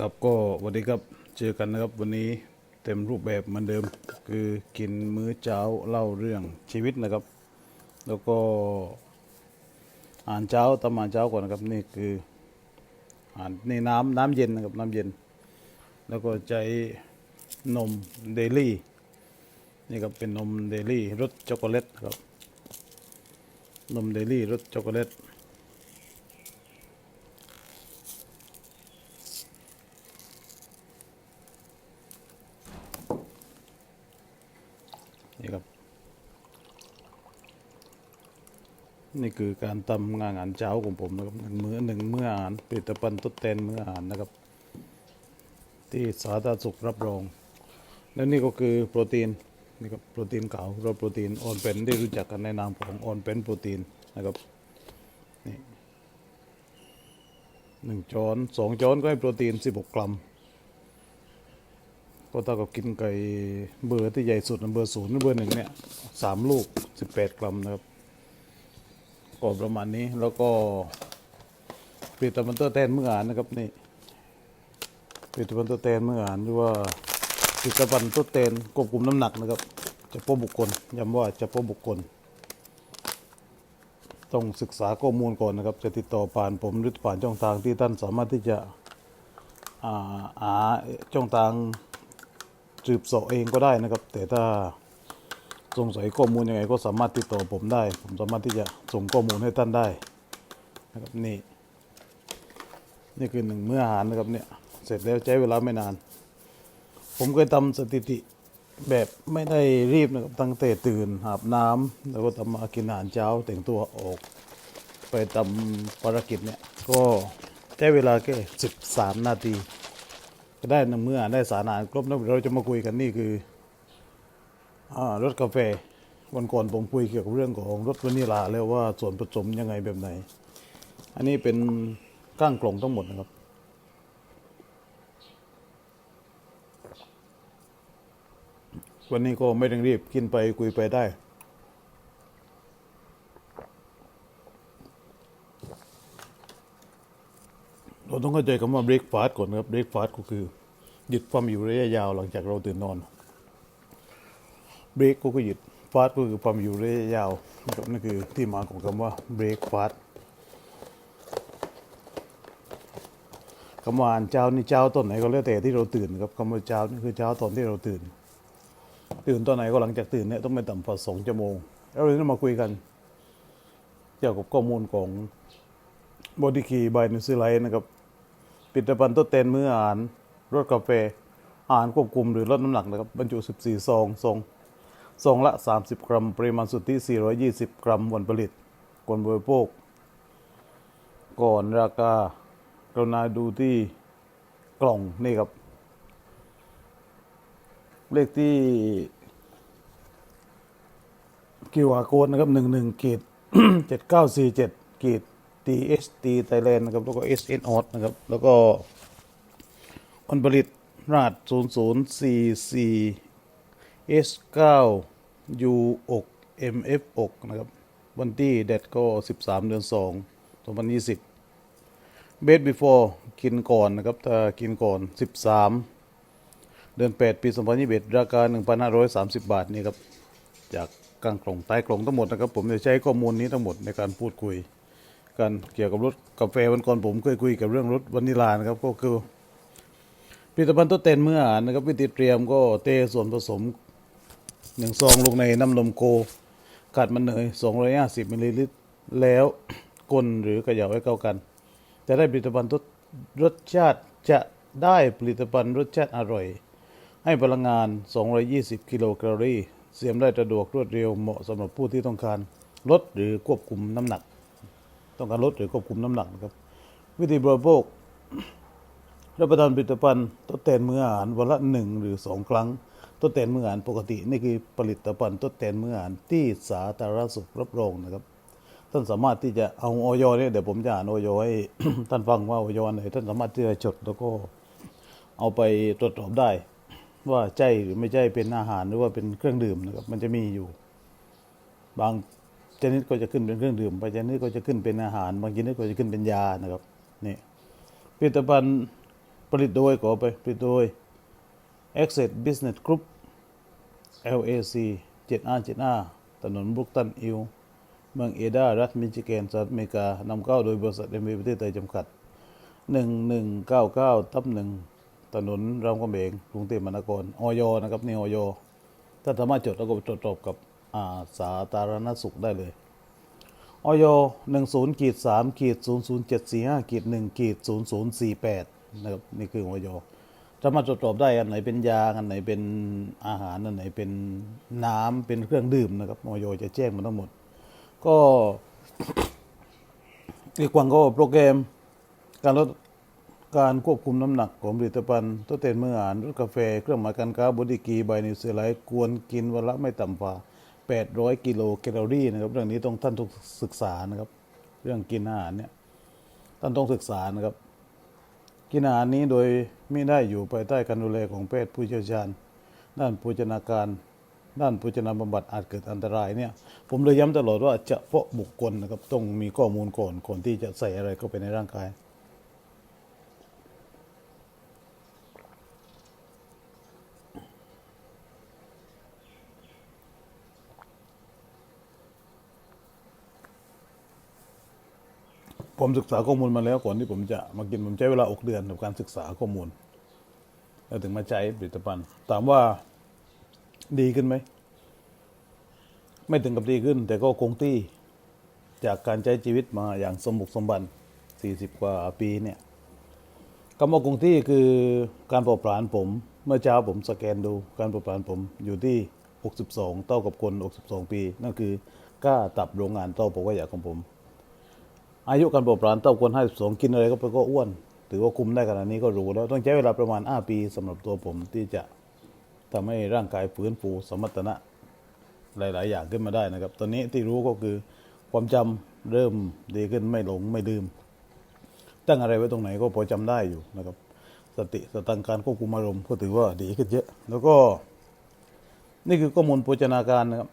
ครับก็สวัสดีครับเจอกันนะครับวันนี้เต็มรูปแบบเหมือนเดิม คือกินมื้อเช้าเล่าเรื่องชีวิตนะครับ แล้วก็อ่านเช้าตำอ่านเช้าก่อนนะครับนี่คืออ่านนี่น้ำน้ำเย็นนะครับน้ำเย็น แล้วก็ใจนมเดลี่นี่ครับเป็นนมเดลี่รสช็อกโกแลตครับนมเดลี่รสช็อกโกแลต นี่ครับ นี่ คือการทำงานอาหารเช้าของผมนะครับหนึ่งมื้อหนึ่งมื้ออาหารผลิตภัณฑ์ทดแทนมื้ออาหารนะครับ ที่สาธารณสุขรับรอง แล้วนี่ก็คือโปรตีนนี่ครับโปรตีนขาวเราโปรตีนออนเป็นที่รู้จักกันในนามของออนเป็นโปรตีนนะครับนี่หนึ่งช้อนสองช้อนก็ให้โปรตีนสิบหกกรัมก็เท่ากับกินไก่เบอร์ที่ใหญ่สุดนเบอร์ศูนย์เบอร์หนึ่งเนี่ยสามลูกสิบแปดกรัมนะครับ ก็ประมาณนี้แล้วก็ผลิตภัณฑ์ตัวแทนเมื่ออ่านนะครับนี่ผลิตภัณฑ์ตัวแทนเมื่ออ่านหรือว่าผลิตภัณฑ์ตัวแทนควบคุมน้ำหนักนะครับเฉพาะบุคคลย้ำว่าเฉพาะบุคคล ต้องศึกษาข้อมูลก่อนนะครับ จะติดต่อผ่านผมหรือผ่านช่องทางที่ท่านสามารถที่จะอ่าหาช่องทางสืบเสอบเองก็ได้นะครับ แต่ถ้า สงสัยข้อมูลยังไงก็สามารถติดต่อผมได้ ผมสามารถที่จะส่งข้อมูลให้ท่านได้นะครับนี่นี่คือหนึ่งมื้ออาหารนะครับเนี่ยเสร็จแล้วใช้เวลาไม่นาน ผมเคยทำสถิติแบบไม่ได้รีบนะครับตั้งแต่ตื่นอาบน้ำแล้วก็ทำมากินอาหารเช้าแต่งตัวออก ไปทำภารกิจเนี่ยก็ใช้เวลาแค่สิบสามนาที ก็ได้นำเมื่อได้สารอาหารครบแล้วเราจะมาคุยกันนี่คือ รสกาแฟวันก่อนผมคุยเกี่ยวกับเรื่องของรสวานิลาแล้วว่าส่วนผสมยังไงแบบไหน อันนี้เป็นก้างกล่องทั้งหมดนะครับ วันนี้ก็ไม่ต้องรีบกินไปคุยไปได้ เราต้องเข้าใจคำว่า break fast ก่อนครับ break fast ก็คือหยุดความอยู่ระยะยาวหลังจากเราตื่นนอน break ก็คือหยุด fast ก็คือความอยู่ระยะยาวนะครับนั่นคือที่มาของคำว่า break fast คำว่าอ่านเช้านี่เช้าตอนไหนก็แล้วแต่ที่เราตื่นครับคำว่าเช้านี่คือเช้าตอนที่เราตื่น ตื่นตอนไหนก็หลังจากตื่นเนี่ยต้องไม่ต่ำกว่าสองชั่วโมงแล้วเราจะมาคุยกันเกี่ยวกับข้อมูลของบอดี้คีบายนิวซีไลท์นะครับผลิตภัณฑ์ทดแทนมื้ออาหารรสกาแฟอาหารควบคุมหรือลดน้ำหนักนะครับบรรจุ 14 ซองซอง ทรงละ 30 กรัม ปริมาณสุทธิ 420 กรัม วันผลิตคนบริโภค ก่อนราคากรุณาดูที่กล่องนี่ครับ เลขที่คิวอาโค้ดนะครับหนึ่งหนึ่งกีดเจ็ดเก้าสี่เจ็ดกีดทีเอสทีไทยแลนด์นะครับ แล้วก็ SNO นะครับ แล้วก็ผลผลิตราดศูนย์ศูนย์สี่สี่ S9 U6 MF6 นะครับบันที่เด็ดก็ 13 เดือน 2 2020 เบส before กินก่อนนะครับ ถ้ากินก่อน 13 เดือน 8 ปี 2021 ราคา 1,530 บาทนี่ครับ จากกลางกล่องใต้กล่องทั้งหมดนะครับ ผมจะใช้ข้อมูลนี้ทั้งหมดในการพูดคุยกันเกี่ยวกับรถกาแฟวันก่อนผมเคยคุยกับเรื่องรถวานิลานะครับ ก็คือผลิตภัณฑ์ต้นเตนเมื่อานนะครับวิธีเตรียมก็เตส่วนผสม หนึ่งซองลงในน้ำนมโคกัดมันเนย250มิลลิลิตร แล้วกลนหรือเขย่าให้เข้ากัน จะได้ผลิตภัณฑ์รสชาติจะได้ผลิตภัณฑ์รสชาติอร่อย ให้พลังงาน 220 กิโลแคลอรี่ เสียมได้สะดวกรวดเร็วเหมาะสำหรับผู้ที่ต้องการลดหรือควบคุมน้ำหนัก ต้องการลดหรือควบคุมน้ำหนักนะครับ วิธีบริโภครับประทานผลิตภัณฑ์ทดแทนมื้ออาหารวันละหนึ่งหรือสองครั้ง ทดแทนมืออาหารปกตินี่คือผลิตภัณฑ์ทดแทนมืออาหารที่สาธารณสุขรับรองนะครับ ท่านสามารถที่จะเอาออยเนี่ยเดี๋ยวผมจะอ่านออยให้ท่านฟังว่าออยไหนท่านสามารถที่จะจดแล้วก็เอาไปตรวจสอบได้ ว่าใช่หรือไม่ใช่เป็นอาหารหรือว่าเป็นเครื่องดื่มนะครับ มันจะมีอยู่ บางชนิดก็จะขึ้นเป็นเครื่องดื่มบางชนิดก็จะขึ้นเป็นอาหาร บางชนิดก็จะขึ้นเป็นยานะครับนี่ผลิตภัณฑ์ผลิตโดยขอไปผลิตโดย Access Business Group LAC 7R 7R ถนนบรุกตันอิวเมืองเอดา รัฐมิชิแกนสหรัฐอเมริกานำเข้าโดยบริษัทเอ็มประเทศไทยจำกัด 1199 ทับหนึ่งถนนรามคำแหงกรุงเทพมหานครออยนะครับนี่ออยถ้าสามารถจดแล้วก็ตรวจสอบกับาสาธารณสุขได้เลยออยหนึ่งศูนย์ขีดสามขีดศูนย์ศูนย์เจ็ดสี่ห้าขีดหนึ่งขีดศูนย์ศูนย์สี่แปดนะครับนี่คือออย สามารถตรวจสอบได้อันไหนเป็นยาอันไหนเป็นอาหารอันไหนเป็นน้ำเป็นเครื่องดื่มนะครับออยจะแจ้งมาทั้งหมด ก็อีกวันก็โปรแกรม การลดการควบคุมน้ำหนักของผลิตภัณฑ์ตัวเต็นมื้ออาหารรสกาแฟ เครื่องหมายการค้าบดิกีไบนิวเซไลท์ควรกินวันละไม่ต่ำกว่า800 กิโลแคลอรี่นะครับ เรื่องนี้ต้องท่านต้องศึกษานะครับ เรื่องกินอาหารเนี่ยท่านต้องศึกษานะครับ กินอาหารนี้โดยไม่ได้อยู่ภายใต้การดูแลของแพทย์ผู้เชี่ยวชาญ ด้านโภชนาการ ด้านโภชนาบำบัดอาจเกิดอันตรายเนี่ย ผมเลยย้ำตลอดว่าเฉพาะบุคคลนะครับต้องมีข้อมูลก่อนก่อนที่จะใส่อะไรเข้าไปในร่างกาย ผมศึกษาข้อมูลมาแล้วก่อนที่ผมจะมากินผมใช้เวลาอกเดือนในการศึกษาข้อมูล แล้วถึงมาใช้ผลิตภัณฑ์ ถามว่าดีขึ้นไหม ไม่ถึงกับดีขึ้น แต่ก็คงที่จากการใช้ชีวิตมาอย่างสมบุกสมบัน40 กว่าปีเนี่ยคำว่าคงที่คือการเผาผลาญผม เมื่อเช้าผมสแกนดูการเผาผลาญผมอยู่ที่ 62 เท่ากับคน 62 ปี นั่นคือก้าตับโรงงานเต้าปกว่าอยากของผม อายุการเผาผลาญเต้าคน52กินอะไรก็ไปก็อ้วน ถือว่าคุมได้ขนาดนี้ก็รู้แล้วต้องใช้เวลาประมาณ5ปีสำหรับตัวผมที่จะทำให้ร่างกายฟื้นฟูสมรรถนะหลาย ๆ อย่างขึ้นมาได้นะครับ ตอนนี้ที่รู้ก็คือความจำเริ่มดีขึ้นไม่หลงไม่ลืมตั้งอะไรไว้ตรงไหนก็พอจำได้อยู่นะครับ สติสตังการควบคุมอารมณ์ก็ถือว่าดีขึ้นเยอะ แล้วก็ นี่คือข้อมูลโภชนาการนะครับ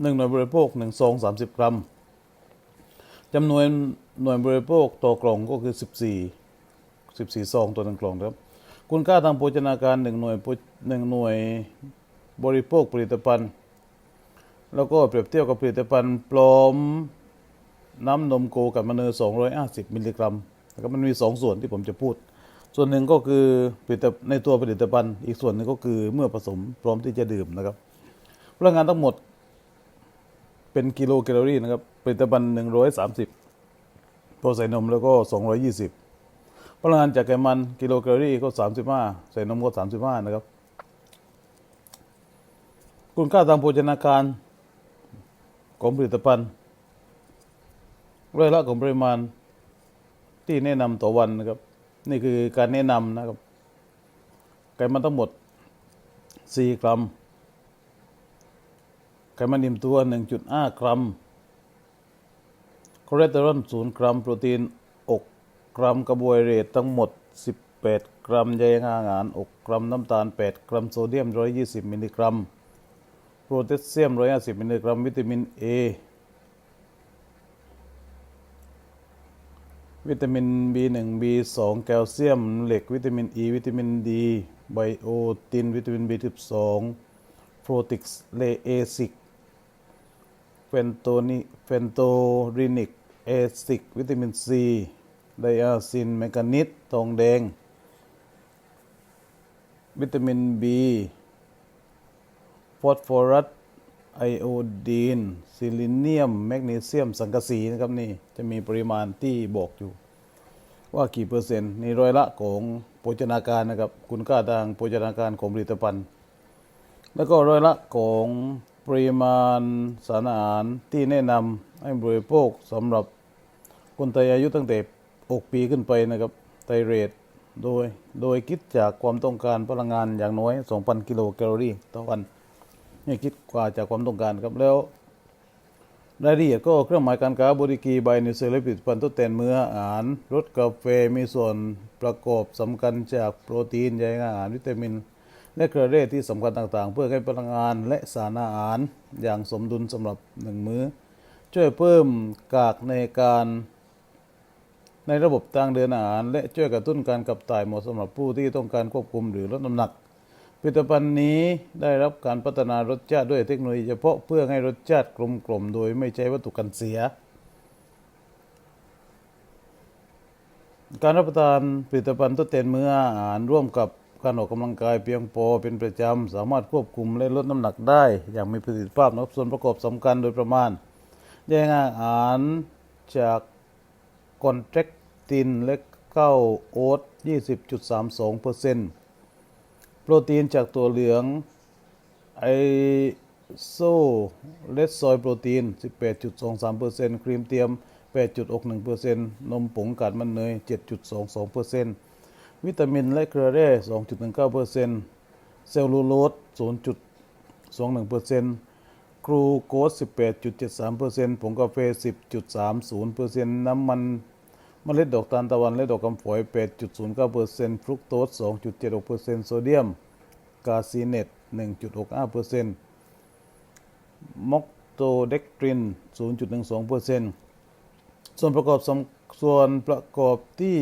หนึ่งหน่วยบริโภคหนึ่งซองสามสิบกรัม จำนวนหน่วยบริโภคต่อกล่องก็คือสิบสี่สิบสี่ซองต่อหนึ่งกล่องครับ คุณค่าทางโภชนาการหนึ่งหน่วยหนึ่งหน่วยบริโภคผลิตภัณฑ์ แล้วก็เปรียบเทียบกับผลิตภัณฑ์ปลอมน้ำนมโคกับมะเนย250 มิลลิกรัมนะครับมันมีสองส่วนที่ผมจะพูด ส่วนหนึ่งก็คือผลิตในตัวผลิตภัณฑ์ อีกส่วนหนึ่งก็คือเมื่อผสมพร้อมที่จะดื่มนะครับพลังงานทั้งหมด เป็นกิโลแคลอรี่นะครับผลิตภัณฑ์130พอใส่นมแล้วก็ 220พลังงานจากไขมันกิโลแคลอรี่ก็ 35 ใส่นมก็ 35 นะครับ คุณค่าทางโภชนาการของผลิตภัณฑ์ร้อยละของปริมาณที่แนะนำต่อวันนะครับ นี่คือการแนะนำนะครับไขมันทั้งหมด 4 กรัม ไขมันอิ่มตัว 1.5 กรัมคอเลสเตอรอล0กรัม โปรตีนอกกรัมคาร์โบไฮเดรตทั้งหมด 18 กรัมใยอาหารอกกรัมน้ำตาล 8 กรัมโซเดียม 120 มิลลิกรัม โพแทสเซียม 150 มิลลิกรัม วิตามิน A วิตามิน B1 B2 แคลเซียม เหล็ก วิตามิน E วิตามิน D ไบโอติน วิตามิน B12 โปรติกส์เลเอซิก นโตนิเฟนโตรินิก เอซิก วิตามิน C ไดอาซิน แมกานิสทองแดง วิตามิน B ฟอสฟอรัสไอโอดีนซิลิเนียม แมกนีเซียม สังกะสีนะครับนี่ จะมีปริมาณที่บอกอยู่ ว่ากี่เปอร์เซ็นต์ในร้อยละของโภชนาการนะครับ คุณค่าทางโภชนาการของผลิตภัณฑ์ แล้วก็ร้อยละของ ปริมาณสารอาหารที่แนะนำให้บริโภคสำหรับคนไทยอายุตั้งแต่6ปีขึ้นไปนะครับไตเรทโดยโดยคิดจากความต้องการพลังงานอย่างน้อย 2,000 กิโลแคลอรี่ต่อวันนี่คิดกว่าจากความต้องการครับแล้วรายละเอียดก็เครื่องหมายการค้าบริกีใบในเซเลปิตภัณฑ์ทดแทนมื้ออาหารรสกาแฟมีส่วนประกอบสำคัญจากโปรตีนใยอาหารวิตามิน และเกลือแร่ที่สำคัญต่างๆ เพื่อให้พลังงานและสารอาหารอย่างสมดุลสำหรับหนึ่งมื้อ ช่วยเพิ่มกากในการในระบบทางเดินอาหาร และช่วยกระตุ้นการขับถ่ายเหมาะสำหรับผู้ที่ต้องการควบคุมหรือลดน้ำหนักผลิตภัณฑ์นี้ได้รับการพัฒนารสชาติด้วยเทคโนโลยีเฉพาะเพื่อให้รสชาติกลมกล่อมโดยไม่ใช้วัตถุกันเสีย การรับประทานผลิตภัณฑ์ทดแทนมื้ออาหารร่วมกับ การออกกำลังกายเพียงพอเป็นประจำสามารถควบคุมและลดน้ำหนักได้ อย่างมีประสิทธิภาพนะครับส่วนประกอบสำคัญโดยประมาณแยกอาหารจากคอนแทคตินและข้าวโอ๊ต20.32%โปรตีนจากตัวเหลืองไอโซเลสซอยโปรตีน 18.23%ครีมเทียม 8.61%นมผงกากมันเนย 7.22% วิตามินและเกลือแร่ 2.19%เซลลูโลส 0.21%กรูโกส18.73%ผงกาแฟ 10.30%น้ำมันมเมล็ดดอกทานตะวันและดอกกำฝอย 8.09%ฟรุกโตส 2.76%โซเดียม กาซีเนต1.65%มอกโตเด็กตริน 0.12%ส่วนประกอบสส่วนประกอบที่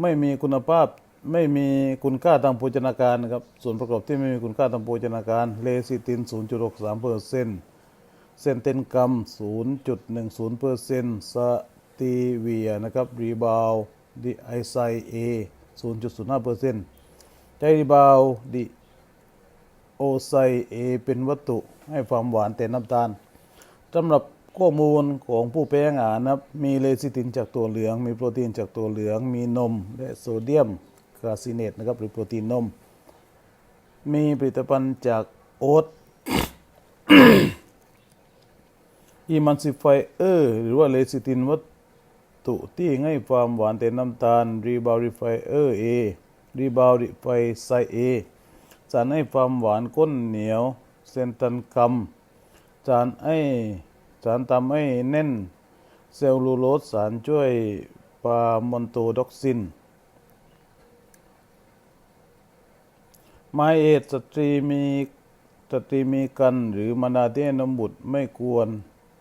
ไม่มีคุณภาพไม่มีคุณค่าทางโภชนาการนะครับส่วนประกอบที่ไม่มีคุณค่าทางโภชนาการเลซิติน 0.63%เซนเทนกัม0.10%สตีเวียนะครับรีบาวดิไอไซเอ0.05%ใจรีบาวดิโอไซเอเป็นวัตถุให้ความหวานแต่น้ำตาลสำหรับ ข้อมูลของผู้แพ้อาหารนะครับมีเลซิตินจากตัวเหลือง มีโปรตีนจากตัวเหลือง มีนม และโซเดียมคาซิเนตนะครับหรือโปรตีนนม มีผลิตภัณฑ์จากโอ๊ตอีมันซิไฟเออร์หรือว่าเลซิตินวัตถุที่ให้ความหวานแต่น้ำตาลรีบาวริไฟเออร์เอรีบาวริไฟไซเอสารให้ความหวานก้นเหนียว เซนตันคัมสารไอ สารทำให้แน่นเซลลูโลสสารช่วยปามอนโตด็อกซิน ไมเอดสตรีมีสตรีมีกันหรือมนาที่นมบุตรไม่ควร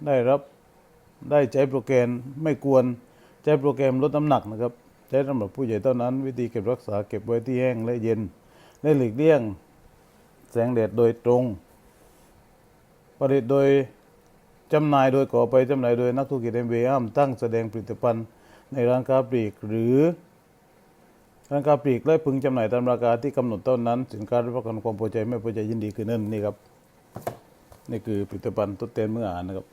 ได้รับได้ใช้โปรแกรมไม่ควรใช้โปรแกรมลดน้ำหนักนะครับ ใช้สำหรับผู้ใหญ่เท่านั้น วิธีเก็บรักษาเก็บไว้ที่แห้งและเย็นและหลีกเลี่ยงแสงแดดโดยตรง ผลิตโดย จำหน่ายโดยก่อไปจำหน่ายโดยนักธุรกิจเอ็มเห้ามตั้งแสดงผลิตภัณฑ์ในร้านค้าปลีกหรือร้านค้าปลีกและพึงจำหน่ายตามราคาที่กำหนดเท่านั้น สินค้ารับประกันความพอใจไม่พอใจยินดีคือนั่นนี่ครับนี่คือผลิตภัณฑ์ทดแทนเมื่ออาหารนะครับ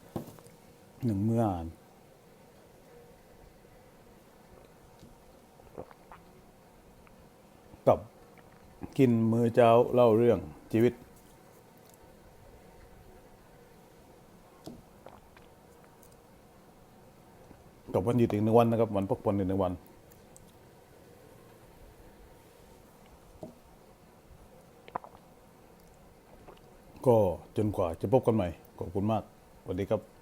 หนึ่งเมื่ออาหารกับกินมื้อเช้าเล่าเรื่องชีวิต กับวันหยุดอีกหนึ่งวันนะครับวันพักผ่อนอีกหนึ่งวันก็จนกว่าจะพบกันใหม่ ขอบคุณมากสวัสดีครับ